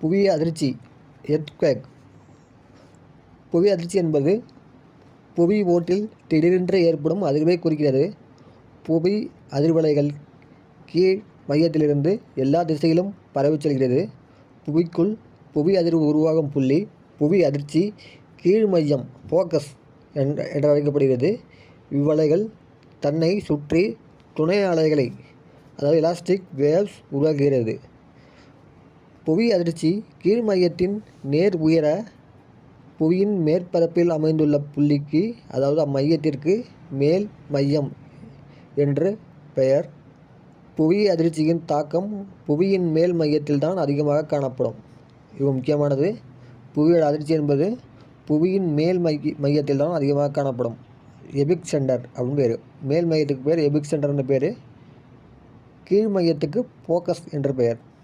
புவி அதிர்ச்சி எர்த்குவேக் புவி அதிர்ச்சி என்பது புவி ஓட்டில் திடீரென்று ஏற்படும் அதிர்வை குறிக்கிறது. புவி அதிர்வலைகள் கீழ் மையத்திலிருந்து எல்லா திசையிலும் பரவிச் செல்கிறது. புவிக்குள் புவி அதிர்வு உருவாகும் புள்ளி புவி அதிர்ச்சி கீழ் மையம் ஃபோக்கஸ் என்று அழைக்கப்படுகிறது. இவ்வலைகள் தன்னை சுற்றி துணை அலைகளை அதாவது எலாஸ்டிக் வேவ்ஸ் உருவாக்குகிறது. புவி அதிர்ச்சி கீழ் மையத்தின் நேர் உயர புவியின் மேற்பரப்பில் அமைந்துள்ள புள்ளிக்கு அதாவது அம்மையத்திற்கு மேல் மையம் என்று பெயர். புவி அதிர்ச்சியின் தாக்கம் புவியின் மேல் மையத்தில்தான் அதிகமாக காணப்படும். இது முக்கியமானது. புவியோட அதிர்ச்சி என்பது புவியின் மேல் மைய மையத்தில் தான் அதிகமாக காணப்படும். எபிக் சென்டர் அப்படின்னு பேர். மேல் மையத்துக்கு பேர் எபிக் சென்டர்னு பேர். கீழ் மையத்துக்கு ஃபோக்கஸ் என்று பெயர்.